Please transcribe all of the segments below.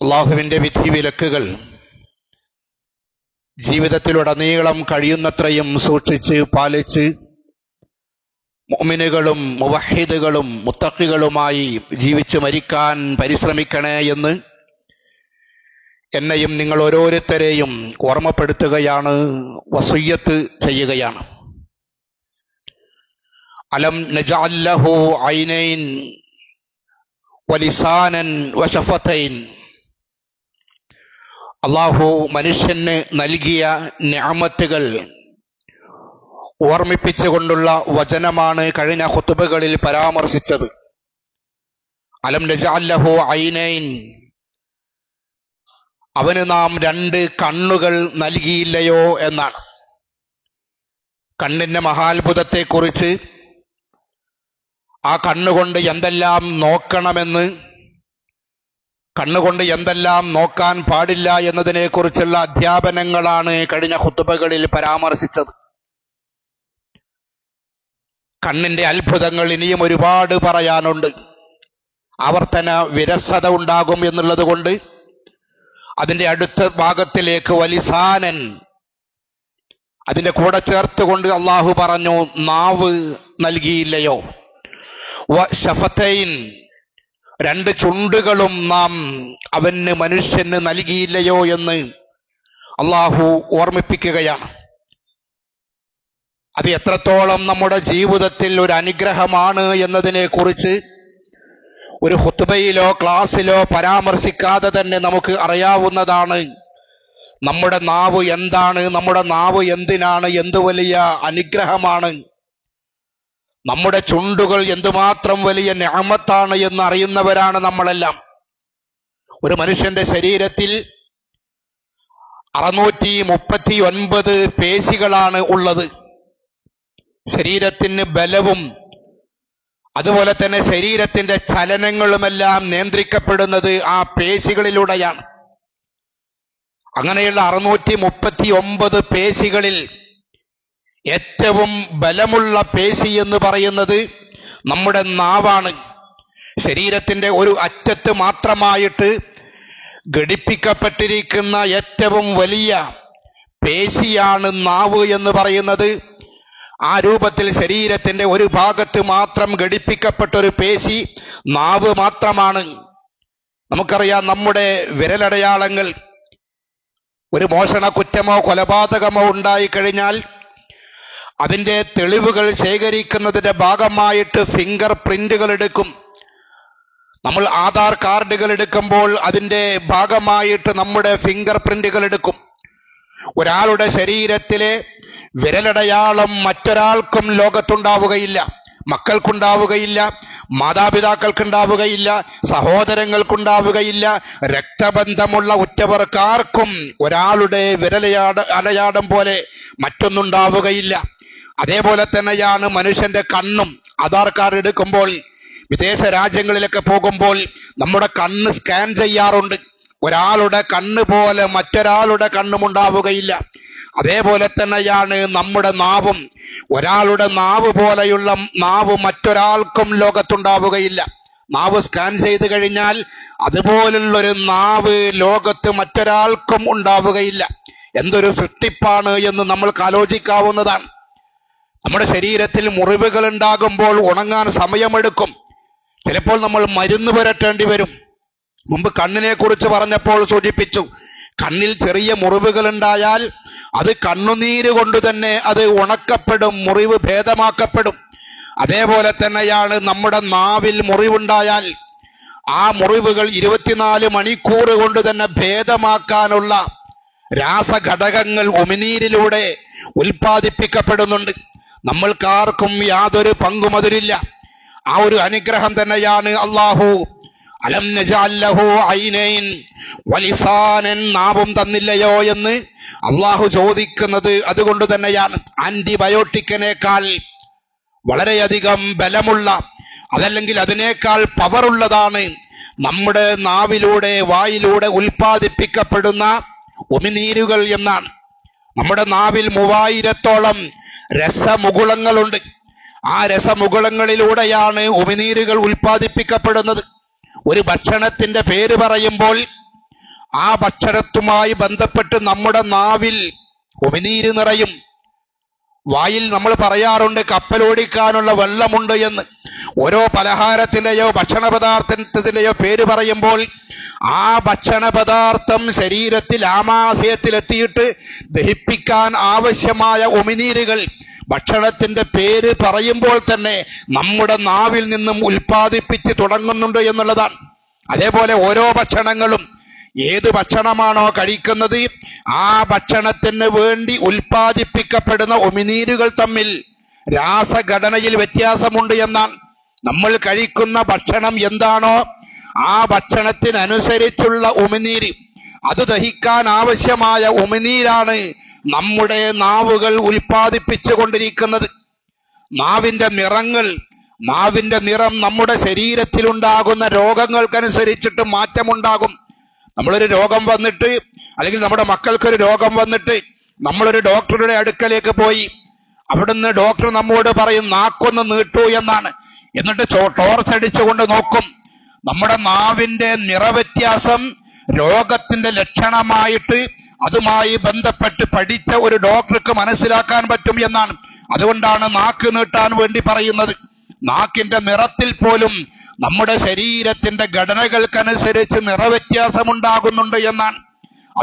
അള്ളാഹുവിന്റെ വിധി വിലക്കുകൾ ജീവിതത്തിലുടനീളം കഴിയുന്നത്രയും സൂക്ഷിച്ച് പാലിച്ച് മുഅ്മിനുകളും മുവഹിദുകളും മുത്തക്കികളുമായി ജീവിച്ച് മരിക്കാൻ പരിശ്രമിക്കണേ എന്ന് എന്നെയും നിങ്ങൾ ഓരോരുത്തരെയും ഓർമ്മപ്പെടുത്തുകയാണ് വസുയ്യത്ത് ചെയ്യുകയാണ്. അലം നജഅല്ലഹു ഐനൈൻ വലിസാനൻ വശഫത്തൈൻ അള്ളാഹു മനുഷ്യന് നൽകിയ ഞാമത്തുകൾ ഓർമ്മിപ്പിച്ചുകൊണ്ടുള്ള വചനമാണ് കഴിഞ്ഞ ഹുത്തുബകളിൽ പരാമർശിച്ചത്. അലം നജഅല്ലഹു ഐനൈൻ. അവന് നാം രണ്ട് കണ്ണുകൾ നൽകിയില്ലയോ എന്നാണ്. കണ്ണിന്റെ മഹാത്ഭുതത്തെക്കുറിച്ച് ആ കണ്ണുകൊണ്ട് എന്തെല്ലാം നോക്കണമെന്ന് കണ്ണുകൊണ്ട് എന്തെല്ലാം നോക്കാൻ പാടില്ല എന്നതിനെക്കുറിച്ചുള്ള അധ്യാപനങ്ങളാണ് കഴിഞ്ഞ ഹുത്തുബകളിൽ പരാമർശിച്ചത്. കണ്ണിന്റെ അത്ഭുതങ്ങൾ ഇനിയും ഒരുപാട് പറയാനുണ്ട്. ആവർത്തന വിരസത ഉണ്ടാകും എന്നുള്ളത് കൊണ്ട് അതിന്റെ അടുത്ത ഭാഗത്തിലേക്ക് വലിസാനൻ അതിന്റെ കൂടെ ചേർത്തുകൊണ്ട് അള്ളാഹു പറഞ്ഞു നാവ് നൽകിയില്ലയോ? ഷഫത്തൈൻ രണ്ട് ചുണ്ടുകളും നാം അവന് മനുഷ്യന് നൽകിയില്ലയോ എന്ന് അള്ളാഹു ഓർമ്മിപ്പിക്കുകയാണ്. അത് എത്രത്തോളം നമ്മുടെ ജീവിതത്തിൽ ഒരു അനുഗ്രഹമാണ് എന്നതിനെ കുറിച്ച് ഒരു ഹുത്തുബയിലോ ക്ലാസ്സിലോ പരാമർശിക്കാതെ തന്നെ നമുക്ക് അറിയാവുന്നതാണ് നമ്മുടെ നാവ് എന്താണ് നമ്മുടെ നാവ് എന്തിനാണ് എന്തു വലിയ അനുഗ്രഹമാണ്. നമ്മുടെ ചുണ്ടുകൾ എന്തുമാത്രം വലിയ ഞാമത്താണ് എന്ന് അറിയുന്നവരാണ് നമ്മളെല്ലാം. ഒരു മനുഷ്യന്റെ ശരീരത്തിൽ അറുന്നൂറ്റി മുപ്പത്തി ഒൻപത് പേശികളാണ് ഉള്ളത്. ശരീരത്തിന് ബലവും അതുപോലെ തന്നെ ശരീരത്തിന്റെ ചലനങ്ങളുമെല്ലാം നിയന്ത്രിക്കപ്പെടുന്നത് ആ പേശികളിലൂടെയാണ്. അങ്ങനെയുള്ള അറുന്നൂറ്റി മുപ്പത്തി ഒമ്പത് പേശികളിൽ ഏറ്റവും ബലമുള്ള പേശി എന്ന് പറയുന്നത് നമ്മുടെ നാവാണ്. ശരീരത്തിന്റെ ഒരു അറ്റത്ത് മാത്രമായിട്ട് ഘടിപ്പിക്കപ്പെട്ടിരിക്കുന്ന ഏറ്റവും വലിയ പേശിയാണ് നാവ് എന്ന് പറയുന്നത്. ആ രൂപത്തിൽ ശരീരത്തിന്റെ ഒരു ഭാഗത്ത് മാത്രം ഘടിപ്പിക്കപ്പെട്ട ഒരു പേശി നാവ് മാത്രമാണ്. നമുക്കറിയാം നമ്മുടെ വിരലടയാളങ്ങൾ ഒരു മോഷണ കുറ്റമോ കൊലപാതകമോ ഉണ്ടായിക്കഴിഞ്ഞാൽ അതിന്റെ തെളിവുകൾ ശേഖരിക്കുന്നതിന്റെ ഭാഗമായിട്ട് ഫിംഗർ പ്രിന്റുകൾ എടുക്കും. നമ്മൾ ആധാർ കാർഡുകൾ എടുക്കുമ്പോൾ അതിന്റെ ഭാഗമായിട്ട് നമ്മുടെ ഫിംഗർ പ്രിന്റുകൾ എടുക്കും. ഒരാളുടെ ശരീരത്തിലെ വിരലടയാളം മറ്റൊരാൾക്കും ലോകത്തുണ്ടാവുകയില്ല. മക്കൾക്കുണ്ടാവുകയില്ല. മാതാപിതാക്കൾക്കുണ്ടാവുകയില്ല. സഹോദരങ്ങൾക്കുണ്ടാവുകയില്ല. രക്തബന്ധമുള്ള ഉറ്റവർക്കാർക്കും ഒരാളുടെ വിരലയാട അലയാടം പോലെ മറ്റൊന്നുണ്ടാവുകയില്ല. അതേപോലെ തന്നെയാണ് മനുഷ്യന്റെ കണ്ണും. ആധാർ കാർഡ് എടുക്കുമ്പോൾ വിദേശ രാജ്യങ്ങളിലൊക്കെ പോകുമ്പോൾ നമ്മുടെ കണ്ണ് സ്കാൻ ചെയ്യാറുണ്ട്. ഒരാളുടെ കണ്ണ് പോലെ മറ്റൊരാളുടെ കണ്ണും ഉണ്ടാവുകയില്ല. അതേപോലെ തന്നെയാണ് നമ്മുടെ നാവും. ഒരാളുടെ നാവ് പോലെയുള്ള നാവ് മറ്റൊരാൾക്കും ലോകത്തുണ്ടാവുകയില്ല. നാവ് സ്കാൻ ചെയ്ത് കഴിഞ്ഞാൽ അതുപോലുള്ളൊരു നാവ് ലോകത്ത് മറ്റൊരാൾക്കും ഉണ്ടാവുകയില്ല. എന്തൊരു സൃഷ്ടിപ്പാണ് എന്ന് നമ്മൾക്ക് ആലോചിക്കാവുന്നതാണ്. നമ്മുടെ ശരീരത്തിൽ മുറിവുകൾ ഉണ്ടാകുമ്പോൾ ഉണങ്ങാൻ സമയമെടുക്കും. ചിലപ്പോൾ നമ്മൾ മരുന്ന് പുരട്ടേണ്ടി വരും. മുമ്പ് കണ്ണിനെ കുറിച്ച് പറഞ്ഞപ്പോൾ സൂചിപ്പിച്ചു കണ്ണിൽ ചെറിയ മുറിവുകൾ ഉണ്ടായാൽ അത് കണ്ണുനീര് കൊണ്ട് തന്നെ അത് ഉണക്കപ്പെടും മുറിവ് ഭേദമാക്കപ്പെടും. അതേപോലെ തന്നെയാണ് നമ്മുടെ നാവിൽ മുറിവുണ്ടായാൽ ആ മുറിവുകൾ ഇരുപത്തിനാല് മണിക്കൂർ കൊണ്ട് തന്നെ ഭേദമാക്കാനുള്ള രാസഘടകങ്ങൾ ഉമിനീരിലൂടെ ഉൽപ്പാദിപ്പിക്കപ്പെടുന്നുണ്ട്. നമ്മൾക്കാർക്കും യാതൊരു പങ്കും അതിലില്ല. ആ ഒരു അനുഗ്രഹം തന്നെയാണ് അള്ളാഹു അലം ഐനൈൻ വലിസാനൻ നാവും തന്നില്ലയോ എന്ന് അള്ളാഹു ചോദിക്കുന്നത് അതുകൊണ്ട് തന്നെയാണ്. ആന്റിബയോട്ടിക്കിനേക്കാൾ വളരെയധികം ബലമുള്ള അതല്ലെങ്കിൽ അതിനേക്കാൾ പവറുള്ളതാണ് നമ്മുടെ നാവിലൂടെ വായിലൂടെ ഉൽപ്പാദിപ്പിക്കപ്പെടുന്ന ഉമിനീരുകൾ എന്നാണ്. നമ്മുടെ നാവിൽ മൂവായിരത്തോളം രസമുകുളങ്ങളുണ്ട്. ആ രസമുകുളങ്ങളിലൂടെയാണ് ഉമിനീരുകൾ ഉൽപ്പാദിപ്പിക്കപ്പെടുന്നത്. ഒരു ഭക്ഷണത്തിന്റെ പേര് പറയുമ്പോൾ ആ ഭക്ഷണത്തുമായി ബന്ധപ്പെട്ട് നമ്മുടെ നാവിൽ ഉമിനീര് നിറയും. വായിൽ നമ്മൾ പറയാറുണ്ട് കപ്പലോടിക്കാനുള്ള വെള്ളമുണ്ട് എന്ന്. ഓരോ പലഹാരത്തിന്റെയോ ഭക്ഷണ പദാർത്ഥത്തിന്റെയോ പേര് പറയുമ്പോൾ ആ ഭക്ഷണ പദാർത്ഥം ശരീരത്തിൽ ആമാശയത്തിലെത്തിയിട്ട് ദഹിപ്പിക്കാൻ ആവശ്യമായ ഉമിനീരുകൾ ഭക്ഷണത്തിന്റെ പേര് പറയുമ്പോൾ തന്നെ നമ്മുടെ നാവിൽ നിന്നും ഉൽപ്പാദിപ്പിച്ച് തുടങ്ങുന്നുണ്ട് എന്നുള്ളതാണ്. അതേപോലെ ഓരോ ഭക്ഷണങ്ങളും ഏത് ഭക്ഷണമാണോ കഴിക്കുന്നത്? ആ ഭക്ഷണത്തിന് വേണ്ടി ഉൽപ്പാദിപ്പിക്കപ്പെടുന്ന ഒമിനീരുകൾ തമ്മിൽ രാസഘടനയിൽ വ്യത്യാസമുണ്ട് എന്നാണ്. നമ്മൾ കഴിക്കുന്ന ഭക്ഷണം എന്താണോ ആ ഭക്ഷണത്തിനനുസരിച്ചുള്ള ഉമിനീര്. അത് ദഹിക്കാൻ ആവശ്യമായ ഉമിനീരാണ് നമ്മുടെ നാവുകൾ ഉൽപ്പാദിപ്പിച്ചു കൊണ്ടിരിക്കുന്നത്. നാവിന്റെ നിറങ്ങൾ നാവിന്റെ നിറം നമ്മുടെ ശരീരത്തിലുണ്ടാകുന്ന രോഗങ്ങൾക്കനുസരിച്ചിട്ട് മാറ്റമുണ്ടാകും. നമ്മളൊരു രോഗം വന്നിട്ട് അല്ലെങ്കിൽ നമ്മുടെ മക്കൾക്കൊരു രോഗം വന്നിട്ട് നമ്മളൊരു ഡോക്ടറുടെ അടുക്കലേക്ക് പോയി. അവിടുന്ന് ഡോക്ടർ നമ്മോട് പറയും നാക്കൊന്ന് നീട്ടു എന്നാണ്. എന്നിട്ട് ടോർച്ചടിച്ചുകൊണ്ട് നോക്കും. നമ്മുടെ നാവിന്റെ നിറവ്യത്യാസം രോഗത്തിന്റെ ലക്ഷണമായിട്ട് അതുമായി ബന്ധപ്പെട്ട് പഠിച്ച ഒരു ഡോക്ടർക്ക് മനസ്സിലാക്കാൻ പറ്റും എന്നാണ്. അതുകൊണ്ടാണ് നാക്ക് നീട്ടാൻ വേണ്ടി പറയുന്നത്. നാക്കിന്റെ നിറത്തിൽ പോലും നമ്മുടെ ശരീരത്തിന്റെ ഘടനകൾക്കനുസരിച്ച് നിറവ്യത്യാസമുണ്ടാകുന്നുണ്ട് എന്നാണ്.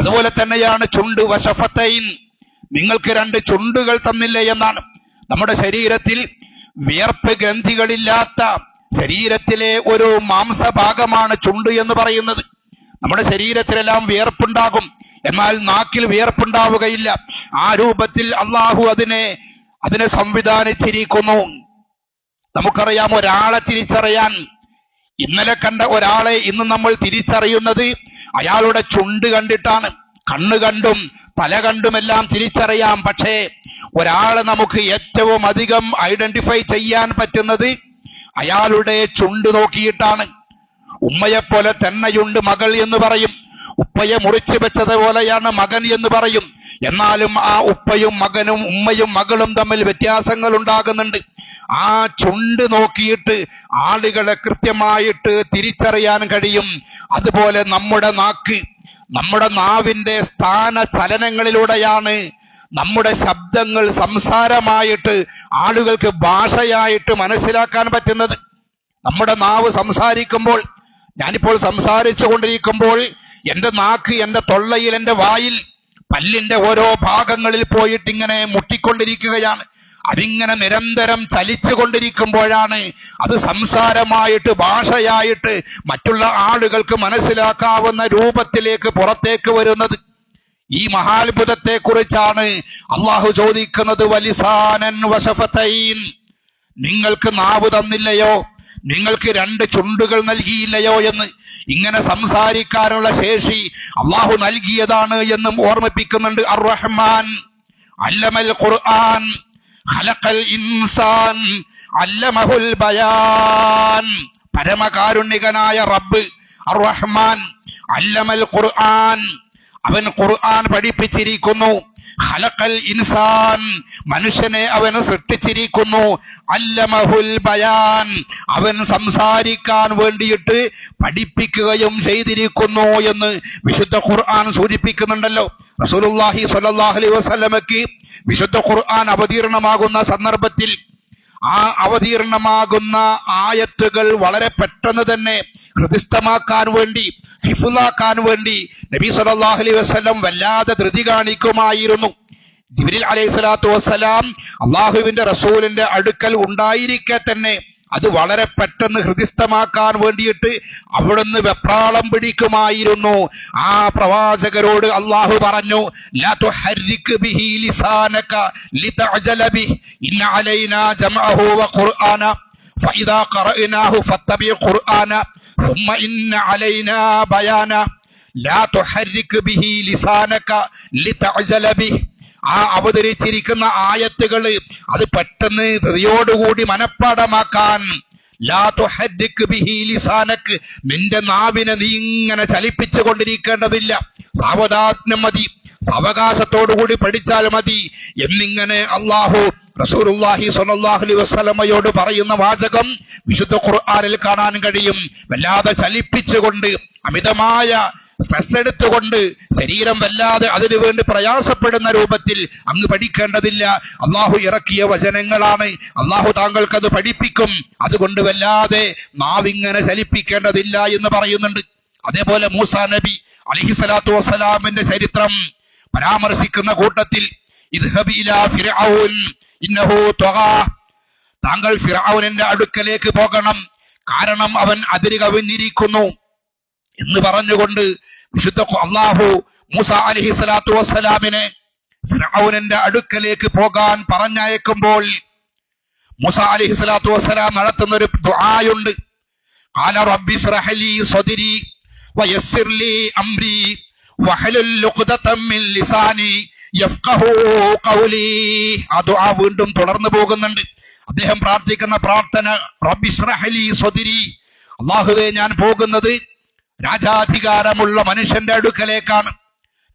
അതുപോലെ തന്നെയാണ് ചുണ്ട് വശഫത്തൈൻ. നിങ്ങൾക്ക് രണ്ട് ചുണ്ടുകൾ തന്നില്ല എന്നാണ്. നമ്മുടെ ശരീരത്തിൽ വിയർപ്പ് ഗ്രന്ഥികളില്ലാത്ത ശരീരത്തിലെ ഒരു മാംസഭാഗമാണ് ചുണ്ട് എന്ന് പറയുന്നത്. നമ്മുടെ ശരീരത്തിലെല്ലാം വിയർപ്പുണ്ടാകും. എന്നാൽ നാക്കിൽ വിയർപ്പുണ്ടാവുകയില്ല. ആ രൂപത്തിൽ അള്ളാഹു അതിനെ അതിനെ സംവിധാനിച്ചിരിക്കുന്നു. നമുക്കറിയാം ഒരാളെ തിരിച്ചറിയാൻ ഇന്നലെ കണ്ട ഒരാളെ ഇന്ന് നമ്മൾ തിരിച്ചറിയുന്നത് അയാളുടെ ചുണ്ട് കണ്ടിട്ടാണ്. കണ്ണ് കണ്ടും തല കണ്ടുമെല്ലാം തിരിച്ചറിയാം. പക്ഷേ ഒരാളെ നമുക്ക് ഏറ്റവും അധികം ഐഡന്റിഫൈ ചെയ്യാൻ പറ്റുന്നത് അയാളുടെ ചുണ്ട് നോക്കിയിട്ടാണ്. ഉമ്മയെപ്പോലെ തന്നെയുണ്ട് മകൾ എന്ന് പറയും. ഉപ്പയെ മുറിച്ചു വെച്ചതുപോലെയാണ് മകൻ എന്ന് പറയും. എന്നാലും ആ ഉപ്പയും മകനും ഉമ്മയും മകളും തമ്മിൽ വ്യത്യാസങ്ങൾ ഉണ്ടാകുന്നുണ്ട് ആ ചുണ്ട് നോക്കിയിട്ട് ആളുകളെ കൃത്യമായിട്ട് തിരിച്ചറിയാൻ കഴിയും. അതുപോലെ നമ്മുടെ നാക്ക് നമ്മുടെ നാവിന്റെ സ്ഥാന ചലനങ്ങളിലൂടെയാണ് നമ്മുടെ ശബ്ദങ്ങൾ സംസാരമായിട്ട് ആളുകൾക്ക് ഭാഷയായിട്ട് മനസ്സിലാക്കാൻ പറ്റുന്നത്. നമ്മുടെ നാവ് സംസാരിക്കുമ്പോൾ ഞാനിപ്പോൾ സംസാരിച്ചു കൊണ്ടിരിക്കുമ്പോൾ എന്റെ നാക്ക് എന്റെ തൊള്ളയിൽ എന്റെ വായിൽ പല്ലിന്റെ ഓരോ ഭാഗങ്ങളിൽ പോയിട്ട് ഇങ്ങനെ മുട്ടിക്കൊണ്ടിരിക്കുകയാണ്. അതിങ്ങനെ നിരന്തരം ചലിച്ചു കൊണ്ടിരിക്കുമ്പോഴാണ് അത് സംസാരമായിട്ട് ഭാഷയായിട്ട് മറ്റുള്ള ആളുകൾക്ക് മനസ്സിലാക്കാവുന്ന രൂപത്തിലേക്ക് പുറത്തേക്ക് വരുന്നത്. ഈ മഹാത്ഭുതത്തെ കുറിച്ചാണ് അള്ളാഹു ചോദിക്കുന്നത്. വലിസാനൻ വശഫത്തൈൻ നിങ്ങൾക്ക് നാവ് തന്നില്ലയോ? നിങ്ങൾക്ക് രണ്ട് ചുണ്ടുകൾ നൽകിയില്ലയോ എന്ന് ഇങ്ങനെ സംസാരിക്കാനുള്ള ശേഷി അള്ളാഹു നൽകിയതാണ് എന്നും ഓർമ്മിപ്പിക്കുന്നുണ്ട് അർ റഹ്മാൻ അല്ലമൽ ഖുർആൻ. ഖലഖൽ ഇൻസാൻ. അല്ലമഹുൽ ബയാൻ. പരമകാരുണികനായ റബ്ബ് അർ റഹ്മാൻ അല്ലമൽ ഖുർആൻ. അവൻ ഖുർആൻ പഠിപ്പിച്ചിരിക്കുന്നു. ഖലഖൽ ഇൻസാൻ. മനുഷ്യനെ അവൻ സൃഷ്ടിച്ചിരിക്കുന്നു. അല്ലമഹുൽ ബയാൻ. അവൻ സംസാരിക്കാൻ വേണ്ടിയിട്ട് പഠിപ്പിക്കുകയും ചെയ്തിരിക്കുന്നു എന്ന് വിശുദ്ധ ഖുർആൻ സൂചിപ്പിക്കുന്നുണ്ടല്ലോ. റസൂലുള്ളാഹി സ്വല്ലല്ലാഹു അലൈഹി വസല്ലമക്ക് വിശുദ്ധ ഖുർആൻ അവതീർണമാകുന്ന സന്ദർഭത്തിൽ ആ അവതീർണമാകുന്ന ആയത്തുകൾ വളരെ പെട്ടെന്ന് തന്നെ ഹൃദിസ്ഥമാക്കാൻ വേണ്ടി ഹിഫുലാക്കാൻ വേണ്ടി നബി സല്ലല്ലാഹു അലൈഹി വസല്ലം വല്ലാതെ ധൃതി കാണിക്കുമായിരുന്നു. ജിബിരിൽ അലൈഹി സ്വലാത്തു വസ്സലാം അള്ളാഹുവിന്റെ റസൂലിന്റെ അടുക്കൽ ഉണ്ടായിരിക്കെ തന്നെ അത് വളരെ പെട്ടെന്ന് ഹൃദിസ്ഥമാക്കാൻ വേണ്ടിയിട്ട് അവിടുന്ന് വെപ്രാളം പിടിക്കുമായിരുന്നു ആ പ്രവാചകരോട് അള്ളാഹു പറഞ്ഞു ലാ തുഹർരിക് ബിഹി ലിസാനക ലിതഅജല ബിഹി ഇന്ന അലൈനാ ജംഅഹു വഖുർആന فإذا قرأناه فاتبع قرآنا ثم إن علينا بيانا لا تحرك به لسانك لتعجل به ആ അവതരിച്ചിരിക്കുന്ന ആയത്തുകൾ അത് പെട്ടെന്ന് ധൃതിയോടുകൂടി മനഃപ്പാടമാക്കാൻ നിന്റെ നാവിനെ നീ ഇങ്ങനെ ചലിപ്പിച്ചു കൊണ്ടിരിക്കേണ്ടതില്ല. സാവധാനം മതി. സാവകാശത്തോടുകൂടി പഠിച്ചാൽ മതി. എന്നിങ്ങനെ അള്ളാഹു റസൂലുള്ളാഹി സ്വല്ലല്ലാഹു അലൈഹി വസല്ലമയോട് പറയുന്ന വാചകം വിശുദ്ധ ഖുർആാനിൽ കാണാൻ കഴിയും. വല്ലാതെ ചലിപ്പിച്ചുകൊണ്ട് അമിതമായ സ്ട്രെസ് എടുത്തുകൊണ്ട് ശരീരം വല്ലാതെ അതിനു വേണ്ടി പ്രയാസപ്പെടുന്ന രൂപത്തിൽ അങ്ങ് പഠിക്കേണ്ടതില്ല. അള്ളാഹു ഇറക്കിയ വചനങ്ങളാണ്. അള്ളാഹു അത് പഠിപ്പിക്കും. അതുകൊണ്ട് വല്ലാതെ നാവിങ്ങനെ ചലിപ്പിക്കേണ്ടതില്ല എന്ന് പറയുന്നുണ്ട്. അതേപോലെ മൂസ നബി അലിഹിസലാത്തു വസ്സലാമിന്റെ ചരിത്രം പരാമർശിക്കുന്ന കൂട്ടത്തിൽ താങ്കൾ ഫിറാവുനിന്റെ അടുക്കലേക്ക് പോകണം. കാരണം അവൻ അതിര് കവിഞ്ഞിരിക്കുന്നു എന്ന് പറഞ്ഞുകൊണ്ട് വിശുദ്ധ ഖു- അള്ളാഹു മൂസ അലഹി സ്വലാത്തു വസ്സലാമിനെ ഫിറൌനിന്റെ അടുക്കലേക്ക് പോകാൻ പറഞ്ഞയക്കുമ്പോൾ മൂസ അലഹി സ്വലാത്തു വസ്സലാം നടത്തുന്ന ഒരു ദുആയുണ്ട് قال رب اشرح لي صدري ويسر لي امري واحلل عقدة من لساني يفقهوا قولي ആ ദുആ വീണ്ടും തുടർന്നു പോകുന്നുണ്ട് അദ്ദേഹം പ്രാർത്ഥിക്കുന്ന പ്രാർത്ഥന റബ്ബി ഇശ്റഹ് ലി സ്വദിരി അള്ളാഹുവേ ഞാൻ പോകുന്നത് രാജാധികാരമുള്ള മനുഷ്യന്റെ അടുക്കലേക്കാണ്.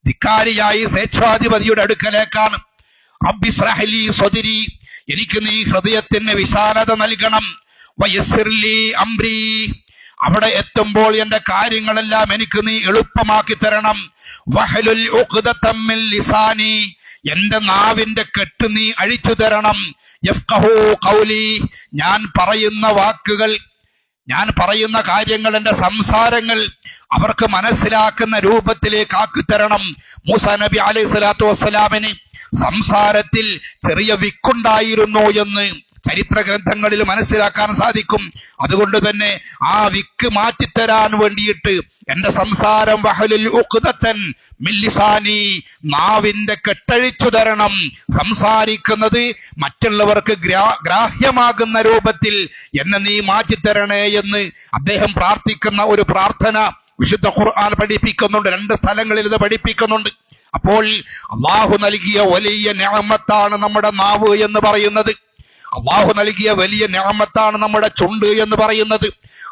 ധിക്കാരിയായി സ്വേച്ഛാധിപതിയുടെ അടുക്കലേക്കാണ്. അബ്ബിസ്രഹലി സ്വതിരി എനിക്ക് നീ ഹൃദയത്തിന് വിശാലത നൽകണം. വയസ്സിർലി അംബ്രി അവിടെ എത്തുമ്പോൾ എന്റെ കാര്യങ്ങളെല്ലാം എനിക്ക് നീ എളുപ്പമാക്കി തരണം. വഹലുൽ തമ്മിൽ ലിസാനി എന്റെ നാവിന്റെ കെട്ട് നീ അഴിച്ചു തരണം ഖൗലി ഞാൻ പറയുന്ന വാക്കുകൾ ഞാൻ പറയുന്ന കാര്യങ്ങൾ എന്റെ സംസാരങ്ങൾ അവർക്ക് മനസ്സിലാക്കുന്ന രൂപത്തിലേക്ക് ആക്കി തരണം. മൂസ നബി അലൈഹി സ്വലാത്തു വസ്സലാമിന് സംസാരത്തിൽ ചെറിയ വിക്കുണ്ടായിരുന്നു എന്ന് ചരിത്ര ഗ്രന്ഥങ്ങളിൽ മനസ്സിലാക്കാൻ സാധിക്കും. അതുകൊണ്ട് തന്നെ ആ വിക്ക് മാറ്റിത്തരാൻ വേണ്ടിയിട്ട് എന്റെ സംസാരം വഹലിൽ ഉഖ്ദത്തൻ മില്ലിസാനി നാവിന്റെ കെട്ടഴിച്ചു തരണം സംസാരിക്കുന്നത് മറ്റുള്ളവർക്ക് ഗ്രാ- ഗ്രാഹ്യമാകുന്ന രൂപത്തിൽ എന്നെ നീ മാറ്റിത്തരണേ എന്ന് അദ്ദേഹം പ്രാർത്ഥിക്കുന്ന ഒരു പ്രാർത്ഥന വിശുദ്ധ ഖുർആൻ പഠിപ്പിക്കുന്നുണ്ട്. രണ്ട് സ്ഥലങ്ങളിൽ ഇത് പഠിപ്പിക്കുന്നുണ്ട്. അപ്പോൾ അള്ളാഹു നൽകിയ വലിയ ഞാമത്താണ് നമ്മുടെ നാവ് എന്ന് പറയുന്നത്. അള്ളാഹു നൽകിയ വലിയ ഞാമത്താണ് നമ്മുടെ ചുണ്ട് എന്ന് പറയുന്നത്.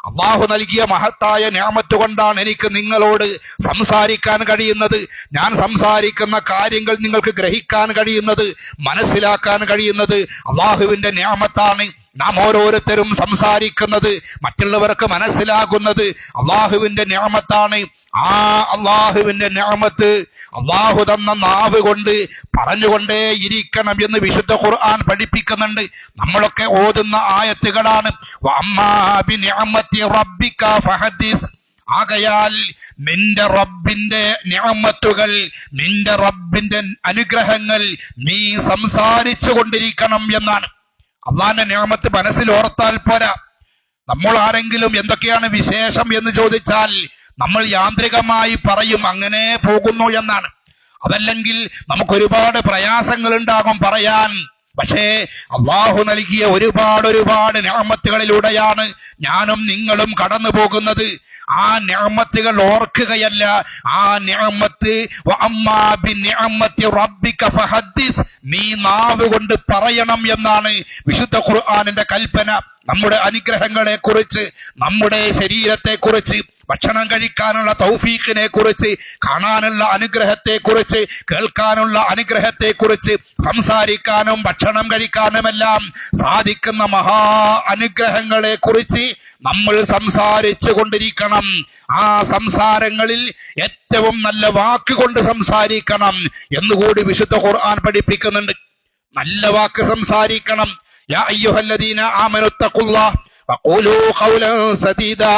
അള്ളാഹു നൽകിയ മഹത്തായ ഞാമത്ത് കൊണ്ടാണ് എനിക്ക് നിങ്ങളോട് സംസാരിക്കാൻ കഴിയുന്നത്. ഞാൻ സംസാരിക്കുന്ന കാര്യങ്ങൾ നിങ്ങൾക്ക് ഗ്രഹിക്കാൻ കഴിയുന്നത് മനസ്സിലാക്കാൻ കഴിയുന്നത് അള്ളാഹുവിന്റെ ഞാമത്താണ്. നാം ഓരോരുത്തരും സംസാരിക്കുന്നത് മറ്റുള്ളവർക്ക് മനസ്സിലാകുന്നത് അള്ളാഹുവിന്റെ ഞാമത്താണ്. ആ അള്ളാഹുവിന്റെ ഞാമത്ത് അള്ളാഹു തന്ന നാവ് കൊണ്ട് പറഞ്ഞുകൊണ്ടേ ഇരിക്കണം എന്ന് വിശുദ്ധ ഖുർആൻ പഠിപ്പിക്കുന്നുണ്ട്. നമ്മളൊക്കെ ഓതുന്ന ആയത്തുകളാണ്. ആകയാൽ നിന്റെ റബ്ബിന്റെ ഞാമത്തുകൾ നിന്റെ റബ്ബിന്റെ അനുഗ്രഹങ്ങൾ നീ സംസാരിച്ചു കൊണ്ടിരിക്കണം എന്നാണ്. അള്ളാന്റെ നിയമത്ത് മനസ്സിൽ ഓർത്താൽ പോരാ. നമ്മൾ ആരെങ്കിലും എന്തൊക്കെയാണ് വിശേഷം എന്ന് ചോദിച്ചാൽ നമ്മൾ യാന്ത്രികമായി പറയും അങ്ങനെ പോകുന്നു എന്നാണ്. അതല്ലെങ്കിൽ നമുക്ക് ഒരുപാട് പ്രയാസങ്ങൾ ഉണ്ടാകും പറയാൻ. പക്ഷേ അള്ളാഹു നൽകിയ ഒരുപാട് ഒരുപാട് ഞാമത്തുകളിലൂടെയാണ് ഞാനും നിങ്ങളും കടന്നു പോകുന്നത് ആ ഞാമത്തുകൾ ഓർക്കുകയല്ല. ആ ഞാമത്ത് നീ നാവ് കൊണ്ട് പറയണം എന്നാണ് വിശുദ്ധ ഖുർആാനിന്റെ കൽപ്പന. നമ്മുടെ അനുഗ്രഹങ്ങളെ കുറിച്ച് നമ്മുടെ ശരീരത്തെ കുറിച്ച് ഭക്ഷണം കഴിക്കാനുള്ള തൗഫീഖിനെ കുറിച്ച് കാണാനുള്ള അനുഗ്രഹത്തെ കുറിച്ച് കേൾക്കാനുള്ള അനുഗ്രഹത്തെ കുറിച്ച് സംസാരിക്കാനും ഭക്ഷണം കഴിക്കാനുമെല്ലാം സാധിക്കുന്ന മഹാ അനുഗ്രഹങ്ങളെ കുറിച്ച് നമ്മൾ സംസാരിച്ചു കൊണ്ടിരിക്കണം ആ സംസാരങ്ങളിൽ ഏറ്റവും നല്ല വാക്കുകൊണ്ട് സംസാരിക്കണം എന്നുകൂടി വിശുദ്ധ ഖുർആൻ പഠിപ്പിക്കുന്നുണ്ട് നല്ല വാക്ക് സംസാരിക്കണം യാ അയ്യുഹല്ലദീന ആമനു തഖുല്ലാഹ് വഖൂലൂ ഖൗലൻ സദീദാ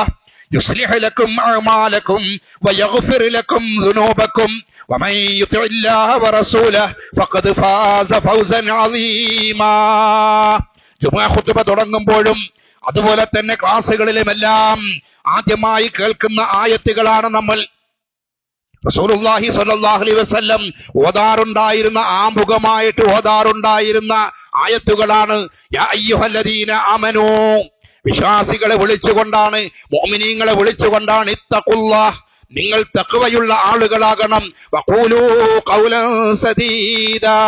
يصلح لكم أعمالكم ويغفر لكم ذنوبكم ومن يطع الله ورسوله فقد فاز فوزا عظيما ജുമാ ഖുത്ബ തുടങ്ങുമ്പോഴും അതുപോലെ തന്നെ ക്ലാസ്സുകളിലുമെല്ലാം ആദ്യമായി കേൾക്കുന്ന ആയത്തുകളാണ് നമ്മൾ. റസൂലുള്ളാഹി അലൈഹി വസല്ലം ഓതാറുണ്ടായിരുന്ന ആമുഖമായിട്ട് ഓതാറുണ്ടായിരുന്ന ആയത്തുകളാണ്. യാ അയ്യുഹല്ലദീന ആമനൂ വിശ്വാസികളെ വിളിച്ചുകൊണ്ടാണ് മോമിനീങ്ങളെ വിളിച്ചുകൊണ്ടാണ് ഇത്തഖുല്ലാഹ് നിങ്ങൾ തക്കവയുള്ള ആളുകളാകണം. വഖൂലൂ ഖൗലൻ സദീദാ.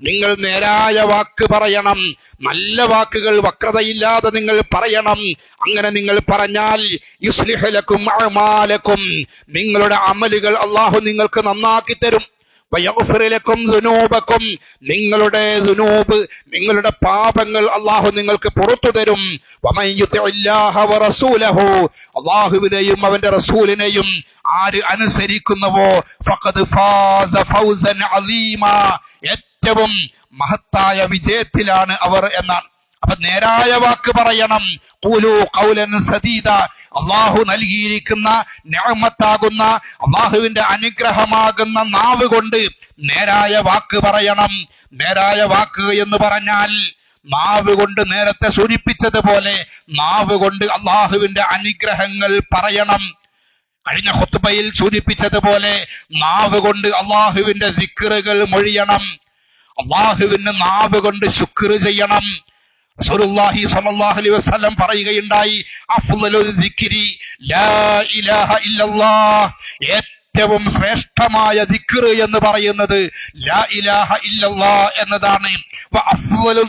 നിങ്ങൾ നേരായ വാക്ക് പറയണം. നല്ല വാക്കുകൾ വക്രതയില്ലാതെ നിങ്ങൾ പറയണം. അങ്ങനെ നിങ്ങൾ പറഞ്ഞാൽ ഇസ്ലിഹലക്കും നിങ്ങളുടെ അമലുകൾ അള്ളാഹു നിങ്ങൾക്ക് നന്നാക്കി തരും. ദുനൂബക്കും നിങ്ങളുടെ ദുനൂബ് നിങ്ങളുടെ പാപങ്ങൾ അള്ളാഹു നിങ്ങൾക്ക് പുറത്തു തരും. അള്ളാഹുവിനെയും അവന്റെ റസൂലിനെയും ആര് അനുസരിക്കുന്നുവോ? ഫഖദ് ഫാസ ഫൗസൻ അലീമ. ഏറ്റവും മഹത്തായ വിജയത്തിലാണ് അവർ എന്നാണ്. അപ്പൊ നേരായ വാക്ക് പറയണം. കൂലു ഖൗലൻ സദീദ. അള്ളാഹു നൽകിയിരിക്കുന്ന ഞാമത്താകുന്ന അള്ളാഹുവിന്റെ അനുഗ്രഹമാകുന്ന നാവ് കൊണ്ട് നേരായ വാക്ക് പറയണം. നേരായ വാക്ക് എന്ന് പറഞ്ഞാൽ നാവ് കൊണ്ട് നേരത്തെ സൂചിപ്പിച്ചതുപോലെ നാവ് കൊണ്ട് അള്ളാഹുവിന്റെ അനുഗ്രഹങ്ങൾ പറയണം. കഴിഞ്ഞ ഹുത്തുബയിൽ സൂചിപ്പിച്ചതുപോലെ നാവ് കൊണ്ട് അള്ളാഹുവിന്റെ ദിക്കറുകൾ മൊഴിയണം. അള്ളാഹുവിന് നാവ് കൊണ്ട് ശുക്ർ ചെയ്യണം. അലൈഹി വസല്ലം പറയുകയുണ്ടായി ലാ ഇലാഹ ഇല്ലല്ലാഹ് ഏറ്റവും ശ്രേഷ്ഠമായ ദിക്ർ എന്ന് പറയുന്നത് ലാ ഇലാഹ ഇല്ലല്ലാഹ് എന്നതാണ്. വ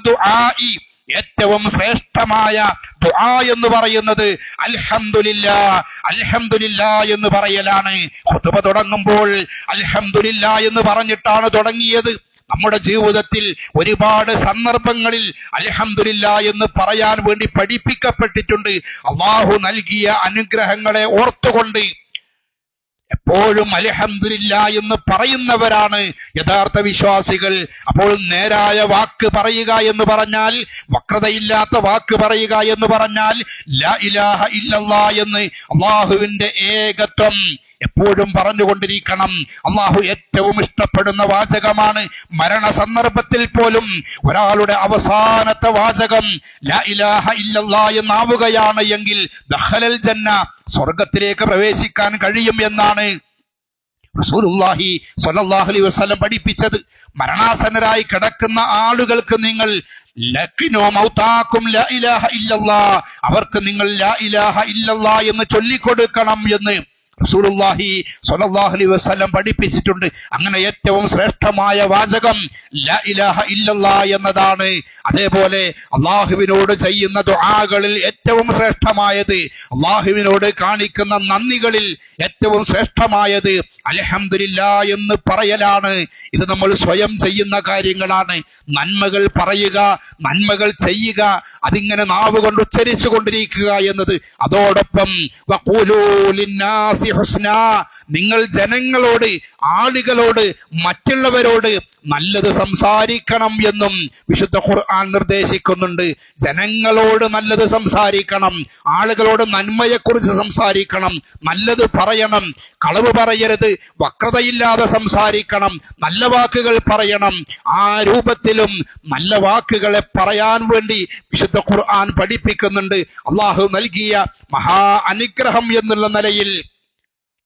ദുആഇ ഏറ്റവും ശ്രേഷ്ഠമായ ദുആ എന്ന് പറയുന്നത് അൽഹംദുലില്ലാ അൽഹംദുലില്ലാ എന്ന് പറയലാണ്. ഖുതുബ തുടങ്ങുമ്പോൾ അൽഹംദുലില്ലാ എന്ന് പറഞ്ഞിട്ടാണ് തുടങ്ങിയത്. നമ്മുടെ ജീവിതത്തിൽ ഒരുപാട് സന്ദർഭങ്ങളിൽ അൽഹംദുലില്ലാ എന്ന് പറയാൻ വേണ്ടി പഠിപ്പിക്കപ്പെട്ടിട്ടുണ്ട്. അള്ളാഹു നൽകിയ അനുഗ്രഹങ്ങളെ ഓർത്തുകൊണ്ട് എപ്പോഴും അലഹമില്ല എന്ന് പറയുന്നവരാണ് യഥാർത്ഥ വിശ്വാസികൾ. അപ്പോൾ നേരായ വാക്ക് പറയുക എന്ന് പറഞ്ഞാൽ വക്രതയില്ലാത്ത വാക്ക് പറയുക എന്ന് പറഞ്ഞാൽ ലാ ഇലാഹ ഇല്ലല്ലാ എന്ന് അള്ളാഹുവിന്റെ ഏകത്വം എപ്പോഴും പറഞ്ഞുകൊണ്ടിരിക്കണം. അള്ളാഹു ഏറ്റവും ഇഷ്ടപ്പെടുന്ന വാചകമാണ് മരണ സന്ദർഭത്തിൽ പോലും ഒരാളുടെ അവസാനത്തെ വാചകം ലാ ഇലാഹ എന്നാവുകയാണ് എങ്കിൽ ജന്ന സ്വർഗത്തിലേക്ക് പ്രവേശിക്കാൻ കഴിയും എന്നാണ് റസൂലുള്ളാഹി സ്വലല്ലാഹു അലൈഹി വസല്ലം പഠിപ്പിച്ചത്. മരണാസന്നരായി കിടക്കുന്ന ആളുകൾക്ക് നിങ്ങൾ ലക്കിനോ മൗതാക്കും ലാ ഇലാഹ ഇല്ലല്ലാ അവർക്ക് നിങ്ങൾ ലാ ഇലാഹ ഇല്ലല്ലാ എന്ന് ചൊല്ലിക്കൊടുക്കണം എന്ന് റസൂലുള്ളാഹി സ്വല്ലല്ലാഹു അലൈഹി വസല്ലം പഠിപ്പിച്ചിട്ടുണ്ട്. അങ്ങനെ ഏറ്റവും ശ്രേഷ്ഠമായ വാചകം ലാ ഇലാഹ ഇല്ലല്ലാ എന്നതാണ്. അതേപോലെ അള്ളാഹുവിനോട് ചെയ്യുന്ന ദുആകളിൽ ഏറ്റവും ശ്രേഷ്ഠമായത് അള്ളാഹുവിനോട് കാണിക്കുന്ന നന്ദികളിൽ ഏറ്റവും ശ്രേഷ്ഠമായത് അലഹമില്ല എന്ന് പറയലാണ്. ഇത് നമ്മൾ സ്വയം ചെയ്യുന്ന കാര്യങ്ങളാണ്. നന്മകൾ പറയുക നന്മകൾ ചെയ്യുക അതിങ്ങനെ നാവുകൊണ്ട് ഉച്ചരിച്ചു കൊണ്ടിരിക്കുക എന്നത്. അതോടൊപ്പം വഖൂലു ലിന്നാസി ഹുസ്ന നിങ്ങൾ ജനങ്ങളോട് ആളുകളോട് മറ്റുള്ളവരോട് നല്ലത് സംസാരിക്കണം എന്നും വിശുദ്ധ ഖുർആൻ നിർദ്ദേശിക്കുന്നുണ്ട്. ജനങ്ങളോട് നല്ലത് സംസാരിക്കണം ആളുകളോട് നന്മയെക്കുറിച്ച് സംസാരിക്കണം നല്ലത് പറയണം കളവ് പറയരുത് വക്രതയില്ലാതെ സംസാരിക്കണം നല്ല വാക്കുകൾ പറയണം. ആ രൂപത്തിലും നല്ല വാക്കുകളെ പറയാൻ വേണ്ടി വിശുദ്ധ ഖുർആൻ പഠിപ്പിക്കുന്നുണ്ട്. അള്ളാഹു നൽകിയ മഹാ അനുഗ്രഹം എന്നുള്ള നിലയിൽ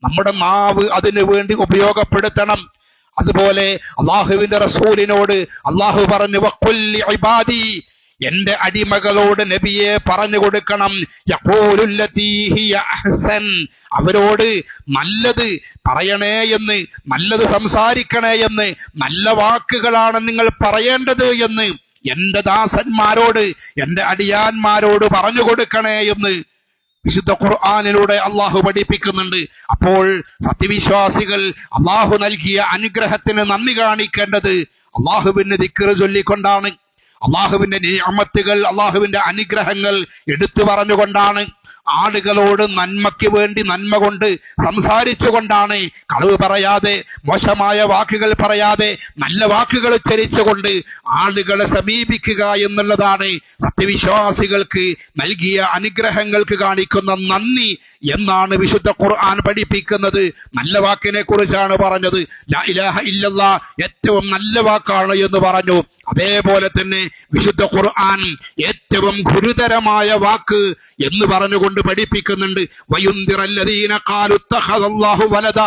നമ്മുടെ നാവ് അതിനു വേണ്ടി ഉപയോഗപ്പെടുത്തണം. അതുപോലെ അള്ളാഹുവിന്റെ റസൂലിനോട് അള്ളാഹു പറഞ്ഞു വഖുല്ലി ഇബാദി. എന്റെ അടിമകളോട് നബിയെ പറഞ്ഞു കൊടുക്കണം. അവരോട് നല്ലത് പറയണേ എന്ന് നല്ലത് സംസാരിക്കണേ എന്ന് നല്ല വാക്കുകളാണ് നിങ്ങൾ പറയേണ്ടത് എന്ന് എന്റെ ദാസന്മാരോട് എന്റെ അടിയാന്മാരോട് പറഞ്ഞു കൊടുക്കണേ എന്ന് വിശുദ്ധ ഖുർആാനിലൂടെ അള്ളാഹു പഠിപ്പിക്കുന്നുണ്ട്. അപ്പോൾ സത്യവിശ്വാസികൾ അള്ളാഹു നൽകിയ അനുഗ്രഹത്തിന് നന്ദി കാണിക്കേണ്ടത് അള്ളാഹുവിന് ദിക്കറ് ചൊല്ലിക്കൊണ്ടാണ്. അള്ളാഹുവിന്റെ നിയമത്തുകൾ അള്ളാഹുവിന്റെ അനുഗ്രഹങ്ങൾ എടുത്തു പറഞ്ഞുകൊണ്ടാണ് ആളുകളോട് നന്മയ്ക്ക് വേണ്ടി നന്മ കൊണ്ട് സംസാരിച്ചുകൊണ്ടാണ് കളവ് പറയാതെ മോശമായ വാക്കുകൾ പറയാതെ നല്ല വാക്കുകൾ ഉച്ചരിച്ചുകൊണ്ട് ആളുകളെ സമീപിക്കുക എന്നുള്ളതാണ് സത്യവിശ്വാസികൾക്ക് നൽകിയ അനുഗ്രഹങ്ങൾക്ക് കാണിക്കുന്ന നന്ദി എന്നാണ് വിശുദ്ധ ഖുർആൻ പഠിപ്പിക്കുന്നത്. നല്ല വാക്കിനെ കുറിച്ചാണ് പറഞ്ഞത്. ഏറ്റവും നല്ല വാക്കാണ് എന്ന് പറഞ്ഞു. അതേപോലെ തന്നെ വിശുദ്ധ ഖുർആൻ ഏറ്റവും ഗുരുതരമായ വാക്ക് എന്ന് പറഞ്ഞുകൊണ്ട് പഠിപ്പിക്കുന്നുണ്ട് വയുന്തിറല്ലദീന ഖാലു ഇത്തഖദല്ലാഹു വലദ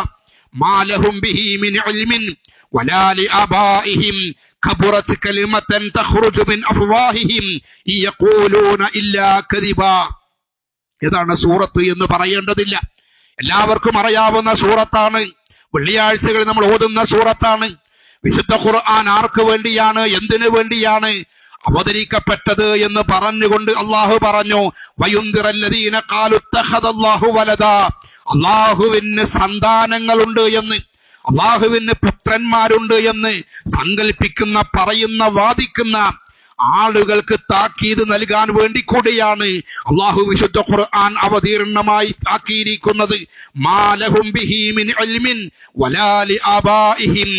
മാ ലഹും ബിഹി മിൻ ഇൽമിൻ ولا لآبائهم كبرت كلمة تخرج من أفواههم إن يقولون إلا كذبا ഇതാണ് സൂറത്ത് എന്ന് പറയേണ്ടതില്ല എല്ലാവർക്കും അറിയാവുന്ന സൂറത്താണ് വെള്ളിയാഴ്ചകളിൽ നമ്മൾ ഓതുന്ന സൂറത്താണ് വിശുദ്ധ ഖുർആൻ ആർക്ക് വേണ്ടിയാണ്? എന്തിനു വേണ്ടിയാണ്? അവതരിക്കപ്പെട്ടത് എന്ന് പറഞ്ഞുകൊണ്ട് അള്ളാഹു പറഞ്ഞു വയുന്തിറല്ലദീന ഖാലു അല്ലാഹു വലദ. അള്ളാഹുവിന് സന്താനങ്ങളുണ്ട് എന്ന് അള്ളാഹുവിന് പുത്രന്മാരുണ്ട് എന്ന് സങ്കൽപ്പിക്കുന്ന പറയുന്ന വാദിക്കുന്ന ആളുകൾക്ക് താക്കീത് നൽകാൻ വേണ്ടി കൂടിയാണ് അള്ളാഹു വിശുദ്ധ ഖുർആൻ അവതീർണമായി താക്കിയിരിക്കുന്നത് മാലഹും ബിഹി മിൻ ഇൽമിൻ വലാലി ആബാഇഹിം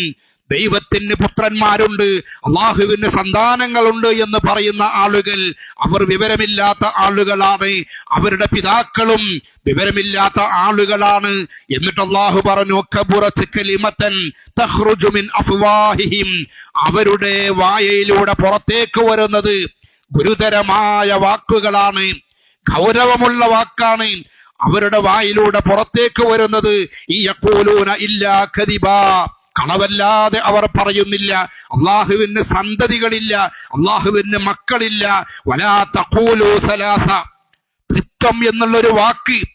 ദൈവത്തിന് പുത്രന്മാരുണ്ട്. അള്ളാഹുവിന് സന്താനങ്ങളുണ്ട് എന്ന് പറയുന്ന ആളുകൾ അവർ വിവരമില്ലാത്ത ആളുകളാണ്. അവരുടെ പിതാക്കളും വിവരമില്ലാത്ത ആളുകളാണ്. എന്നിട്ട് അള്ളാഹു പറഞ്ഞു അവരുടെ വായയിലൂടെ പുറത്തേക്ക് വരുന്നത് ഗുരുതരമായ വാക്കുകളാണ്. ഗൗരവമുള്ള വാക്കാണ്. അവരുടെ വായിലൂടെ പുറത്തേക്ക് വരുന്നത് ഈ യക്കൂലൂന ഇല്ലാ കദിബാ. കളവല്ലാതെ അവർ പറയുന്നില്ല. അള്ളാഹുവിന് സന്തതികളില്ല. അള്ളാഹുവിന് മക്കളില്ല. വലാ തഖൂലു സലാസ. ത്രിത്വം എന്നുള്ളൊരു വാക്ക്.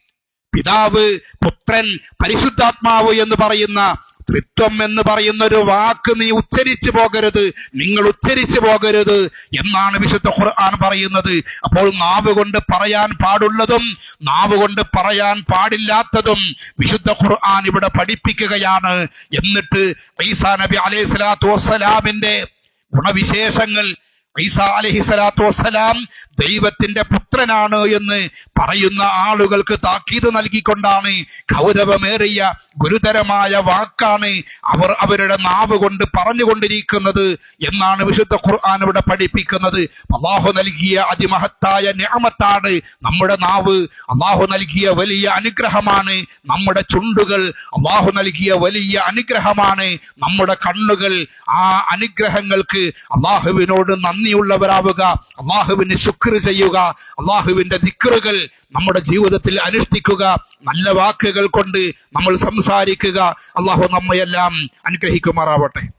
പിതാവ് പുത്രൻ പരിശുദ്ധാത്മാവ് എന്ന് പറയുന്ന ത്രിത്വം എന്ന് പറയുന്ന ഒരു വാക്ക് നീ ഉച്ചരിച്ചു പോകരുത്. നിങ്ങൾ ഉച്ചരിച്ചു പോകരുത് എന്നാണ് വിശുദ്ധ ഖുർആൻ പറയുന്നത്. അപ്പോൾ നാവ് കൊണ്ട് പറയാൻ പാടുള്ളതും നാവ് കൊണ്ട് പറയാൻ പാടില്ലാത്തതും വിശുദ്ധ ഖുർആൻ ഇവിടെ പഠിപ്പിക്കുകയാണ്. എന്നിട്ട് ഈസാ നബി അലൈഹി സ്വലാത്തു വസ്സലാമിന്റെ ഗുണവിശേഷങ്ങൾ ഈസാ അലഹിസലാത്തു വസ്സലാം ദൈവത്തിന്റെ പുത്രനാണ് എന്ന് പറയുന്ന ആളുകൾക്ക് താക്കീത് നൽകിക്കൊണ്ടാണ് ഗൗരവമേറിയ ഗുരുതരമായ വാക്കാണ് അവർ അവരുടെ നാവ് കൊണ്ട് പറഞ്ഞുകൊണ്ടിരിക്കുന്നത് എന്നാണ് വിശുദ്ധ ഖുർആൻ ഇവിടെ പഠിപ്പിക്കുന്നത്. അള്ളാഹു നൽകിയ അതിമഹത്തായ ഞാമത്താണ് നമ്മുടെ നാവ്. അള്ളാഹു നൽകിയ വലിയ അനുഗ്രഹമാണ് നമ്മുടെ ചുണ്ടുകൾ. അള്ളാഹു നൽകിയ വലിയ അനുഗ്രഹമാണ് നമ്മുടെ കണ്ണുകൾ. ആ അനുഗ്രഹങ്ങൾക്ക് അള്ളാഹുവിനോട് നന്ദിയുള്ളവരാവുക. അള്ളാഹുവിന് ശുക്ർ ചെയ്യുക. അള്ളാഹുവിന്റെ ദിക്റുകൾ നമ്മുടെ ജീവിതത്തിൽ അനുഷ്ഠിക്കുക. നല്ല വാക്കുകൾ കൊണ്ട് നമ്മൾ സംസാരിക്കുക. അള്ളാഹു നമ്മയെല്ലാം അനുഗ്രഹിക്കുമാറാവട്ടെ.